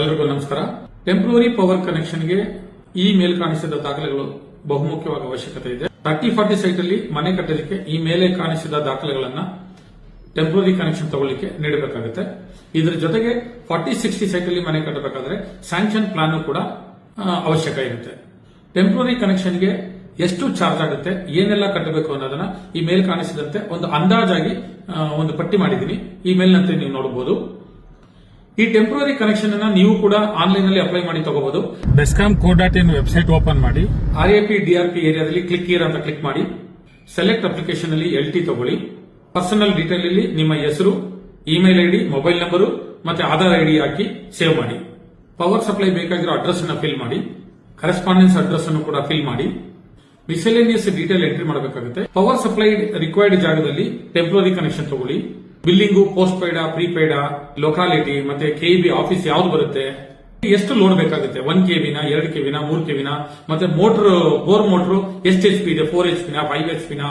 ಎಲ್ರಿಗೂ ನಮಸ್ಕಾರ. Temporary power ಕನೆಕ್ಷನ್ಗೆ ಈ ಮೇಲ್ ಕಾಣಿಸಿದ ದಾಖಲೆಗಳು ಬಹುಮುಖ್ಯವಾದ ಅವಶ್ಯಕತೆ ಇದೆ. ತರ್ಟಿ ಫಾರ್ಟಿ ಸೈಟ್ ಅಲ್ಲಿ ಮನೆ ಕಟ್ಟಲಿಕ್ಕೆ ಈ ಮೇಲೆ ಕಾಣಿಸಿದ ದಾಖಲೆಗಳನ್ನ ಟೆಂಪ್ರವರಿ ಕನೆಕ್ಷನ್ ತಗೊಳ್ಳಿಕ್ಕೆ ನೀಡಬೇಕಾಗುತ್ತೆ. ಇದರ ಜೊತೆಗೆ ಫಾರ್ಟಿ ಸಿಕ್ಸ್ಟಿ ಸೈಟ್ ಅಲ್ಲಿ ಮನೆ ಕಟ್ಟಬೇಕಾದ್ರೆ ಸ್ಯಾಂಕ್ಷನ್ ಪ್ಲಾನ್ ಕೂಡ ಅವಶ್ಯಕ ಇರುತ್ತೆ. ಟೆಂಪ್ರವರಿ ಕನೆಕ್ಷನ್ಗೆ ಎಷ್ಟು ಚಾರ್ಜ್ ಆಗುತ್ತೆ, ಏನೆಲ್ಲ ಕಟ್ಟಬೇಕು ಅನ್ನೋದನ್ನ ಈ ಮೇಲ್ ಕಾಣಿಸಿದಂತೆ ಒಂದು ಅಂದಾಜಾಗಿ ಒಂದು ಪಟ್ಟಿ ಮಾಡಿದ್ದೀನಿ. ಈ ಮೇಲ್ನಂತೆ ನೀವು ನೋಡಬಹುದು ಈ ಟೆಂಪ್ರರಿ ಕನೆಕ್ಷನ್ ಅನ್ನ ನೀವು ಕೂಡ ಆನ್ಲೈನ್ ಅಲ್ಲಿ ಅಪ್ಲೈ ಮಾಡಿ ತಗೋಬಹುದು BESCOM co dot in website open ಮಾಡಿ R A P D R P ಏರಿಯಾದಲ್ಲಿ ಕ್ಲಿಕ್ ಇಯರ್ ಅಂತ ಕ್ಲಿಕ್ ಮಾಡಿ. ಸೆಲೆಕ್ಟ್ ಅಪ್ಲಿಕೇಶನ್ ಅಲ್ಲಿ ಎಲ್ ಟಿ ತಗೊಳ್ಳಿ. ಪರ್ಸನಲ್ ಡೀಟೇಲ್ ಅಲ್ಲಿ ನಿಮ್ಮ ಹೆಸರು ಇಮೇಲ್ ಐಡಿ ಮೊಬೈಲ್ ನಂಬರು ಮತ್ತೆ ಆಧಾರ್ ಐಡಿ ಹಾಕಿ ಸೇವ್ ಮಾಡಿ. ಪವರ್ ಸಪ್ಲೈ ಬೇಕಾಗಿರೋ ಅಡ್ರೆಸ್ ಅನ್ನ ಫಿಲ್ ಮಾಡಿ. ಕರೆಸ್ಪಾಂಡೆನ್ಸ್ ಅಡ್ರೆಸ್ ಅನ್ನು ಕೂಡ ಫಿಲ್ ಮಾಡಿ. ಮಿಸೆಲೇನಿಯಸ್ ಡೀಟೇಲ್ ಎಂಟ್ರಿ ಮಾಡಬೇಕಾಗುತ್ತೆ. ಪವರ್ ಸಪ್ಲೈ ರಿಕ್ವೈರ್ಡ್ ಜಾಗದಲ್ಲಿ ಟೆಂಪ್ರವರಿ ಕನೆಕ್ಷನ್ ತಗೊಳ್ಳಿ. Billing post paid prepaid, locality, ಮತ್ತೆ ಕೆಇಬಿ ಆಫೀಸ್ ಯಾವ್ದು ಬರುತ್ತೆ? ಎಷ್ಟು ಲೋಡ್ ಬೇಕಾಗುತ್ತೆ? ಒನ್ ಕೆವಿನ ಎರಡು ಕೆವಿನ ಮೂರು ಕೆವಿನ ಮತ್ತೆ ಮೋಟರ್, ಬೋರ್ ಮೋಟರ್ ಎಷ್ಟು ಎಚ್ ಪಿ ಇದೆ ಫೋರ್ ಎಚ್ ಪಿನ, ಫೈವ್ ಎಚ್ ಪಿನ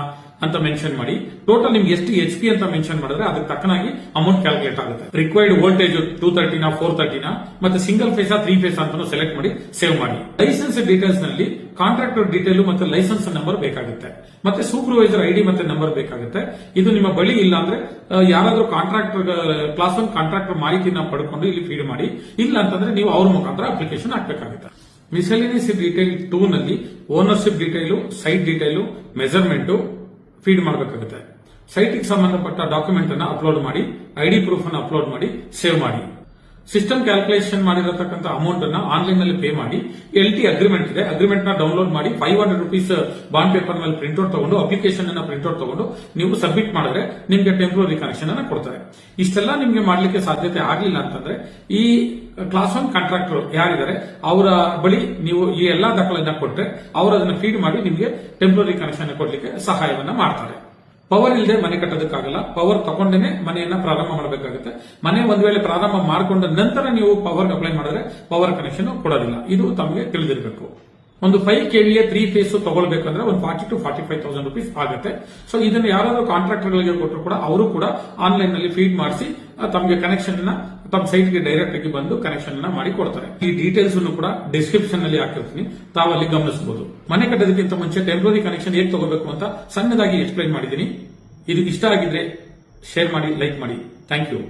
ಅಂತ ಮೆನ್ಷನ್ ಮಾಡಿ. ಟೋಟಲ್ ನಿಮ್ಗೆ ಎಷ್ಟು ಎಚ್ ಪಿ ಅಂತ ಮೆನ್ಷನ್ ಮಾಡಿದ್ರೆ ಅದಕ್ಕೆ ತಕ್ಕನಾಗಿ ಅಮೌಂಟ್ ಕ್ಯಾಲ್ಕುಲೇಟ್ ಆಗುತ್ತೆ. ರಿಕ್ವೈರ್ಡ್ ವೋಲ್ಟೇಜ್ ಟೂ ತರ್ಟಿನ ಫೋರ್ ತರ್ಟಿನ ಮತ್ತೆ ಸಿಂಗಲ್ ಫೇಸ್ ತ್ರೀ ಫೇಸ್ ಅಂತ ಸೆಲೆಕ್ಟ್ ಮಾಡಿ ಸೇವ್ ಮಾಡಿ. ಲೈಸೆನ್ಸ್ ಡೀಟೇಲ್ಸ್ನಲ್ಲಿ ಕಾಂಟ್ರಾಕ್ಟರ್ ಡೀಟೇಲ್ ಮತ್ತೆ ಲೈಸೆನ್ಸ್ ನಂಬರ್ ಬೇಕಾಗುತ್ತೆ. ಮತ್ತೆ ಸೂಪರ್ವೈಸರ್ ಐಡಿ ಮತ್ತೆ ನಂಬರ್ ಬೇಕಾಗುತ್ತೆ. ಇದು ನಿಮ್ಮ ಬಳಿ ಇಲ್ಲ ಅಂದ್ರೆ ಯಾರಾದರೂ ಕಾಂಟ್ರಾಕ್ಟರ್ ಕ್ಲಾಸ್ ಒನ್ ಕಾಂಟ್ರಾಕ್ಟರ್ ಮಾಹಿತಿನ ಪಡ್ಕೊಂಡು ಇಲ್ಲಿ ಫೀಡ್ ಮಾಡಿ. ಇಲ್ಲ ಅಂತಂದ್ರೆ ನೀವು ಅವ್ರ ಮುಖಾಂತರ ಅಪ್ಲಿಕೇಶನ್ ಹಾಕಬೇಕಾಗುತ್ತೆ. ಮಿಸೆಲಿನಿಯಸ್ ಡೀಟೇಲ್ ಟೂ ನಲ್ಲಿ ownership detail site detail measurement feed ಮಾಡಬೇಕಾಗುತ್ತೆ. ಸೈಟ್ಗೆ ಸಂಬಂಧಪಟ್ಟ ಡಾಕ್ಯುಮೆಂಟ್ ಅನ್ನ ಅಪ್ಲೋಡ್ ಮಾಡಿ ಐಡಿ ಪ್ರೂಫ್ ಅನ್ನು ಅಪ್ಲೋಡ್ ಮಾಡಿ ಸೇವ್ ಮಾಡಿ. ಸಿಸ್ಟಮ್ ಕ್ಯಾಲ್ಕುಲೇಷನ್ ಮಾಡಿರತಕ್ಕಂಥ ಅಮೌಂಟ್ ಅನ್ನ ಆನ್ಲೈನ್ನಲ್ಲಿ ಪೇ ಮಾಡಿ ಎಲ್ ಟಿ ಅಗ್ರಿಮೆಂಟ್ ಇದೆ. ಅಗ್ರಿಮೆಂಟ್ನ ಡೌನ್ಲೋಡ್ ಮಾಡಿ five hundred rupees bond paper ಮೇಲೆ ಪ್ರಿಂಟ್ಔಟ್ ತಗೊಂಡು ಅಪ್ಲಿಕೇಶನ್ ಅನ್ನ ಪ್ರಿಂಟ್ಔಟ್ ತಗೊಂಡು, ನೀವು ಸಬ್ಮಿಟ್ ಮಾಡಿದ್ರೆ ನಿಮ್ಗೆ ಟೆಂಪ್ರರಿ ಕನೆಕ್ಷನ್ ಅನ್ನ ಕೊಡ್ತಾರೆ. ಇಷ್ಟೆಲ್ಲ ನಿಮ್ಗೆ ಮಾಡ್ಲಿಕ್ಕೆ ಸಾಧ್ಯತೆ ಆಗಲಿಲ್ಲ ಅಂತಂದ್ರೆ, ಈ ಕ್ಲಾಸ್ ಒನ್ ಕಾಂಟ್ರಾಕ್ಟರ್ ಯಾರಿದ್ದಾರೆ, ಅವರ ಬಳಿ ನೀವು ಈ ಎಲ್ಲಾ ದಾಖಲೆಯನ್ನ ಕೊಟ್ಟರೆ ಅವರು ಅದನ್ನ ಫೀಡ್ ಮಾಡಿ ನಿಮಗೆ ಟೆಂಪ್ರರಿ ಕನೆಕ್ಷನ್ ಕೊಡ್ಲಿಕ್ಕೆ ಸಹಾಯವನ್ನ ಮಾಡ್ತಾರೆ. ಪವರ್ ಇಲ್ಲದೆ ಮನೆ ಕಟ್ಟೋದಕ್ಕಾಗಲ್ಲ. ಪವರ್ ತಗೊಂಡೇನೆ ಮನೆಯನ್ನ ಪ್ರಾರಂಭ ಮಾಡಬೇಕಾಗುತ್ತೆ. ಮನೆ ಒಂದ್ ವೇಳೆ ಪ್ರಾರಂಭ ಮಾಡಿಕೊಂಡ ನಂತರ ನೀವು ಪವರ್ ಅಪ್ಲೈ ಮಾಡಿದ್ರೆ ಪವರ್ ಕನೆಕ್ಷನ್ ಕೊಡೋದಿಲ್ಲ. ಇದು ತಮಗೆ ತಿಳಿದಿರಬೇಕು. ಒಂದು ಫೈವ್ ಕೆವಿಯ ತ್ರೀ ಫೇಸ್ ತಗೊಳ್ಬೇಕಂದ್ರೆ ಒಂದು forty two forty five thousand rupees ಆಗುತ್ತೆ. ಸೊ ಇದನ್ನು ಯಾರಾದರೂ ಕಾಂಟ್ರಾಕ್ಟರ್ ಗಳಿಗೆ ಕೊಟ್ಟರು ಕೂಡ, ಅವರು ಕೂಡ ಆನ್ಲೈನ್ನಲ್ಲಿ ಫೀಡ್ ಮಾಡಿಸಿ ತಮಗೆ ಕನೆಕ್ಷನ್ ತಮ್ಮ ಸೈಟ್ಗೆ ಡೈರೆಕ್ಟ್ ಆಗಿ ಬಂದು ಕನೆಕ್ಷನ್ ಮಾಡಿ ಕೊಡ್ತಾರೆ. ಈ ಡೀಟೇಲ್ಸ್ ಅನ್ನು ಕೂಡ ಡಿಸ್ಕ್ರಿಪ್ಷನ್ನಲ್ಲಿ ಹಾಕಿರ್ತೀನಿ. ತಾವಲ್ಲಿ ಗಮನಿಸಬಹುದು ಮನೆ ಕಟ್ಟೋದಕ್ಕಿಂತ ಮುಂಚೆ ಟೆಂಪ್ರರಿ ಕನೆಕ್ಷನ್ ಹೇಗೆ ತಗೋಬೇಕು ಅಂತ ಸಣ್ಣದಾಗಿ ಎಕ್ಸ್ಪ್ಲೈನ್ ಮಾಡಿದ್ದೀನಿ. ಇದು ಇಷ್ಟ ಆಗಿದ್ರೆ ಶೇರ್ ಮಾಡಿ ಲೈಕ್ ಮಾಡಿ. Thank you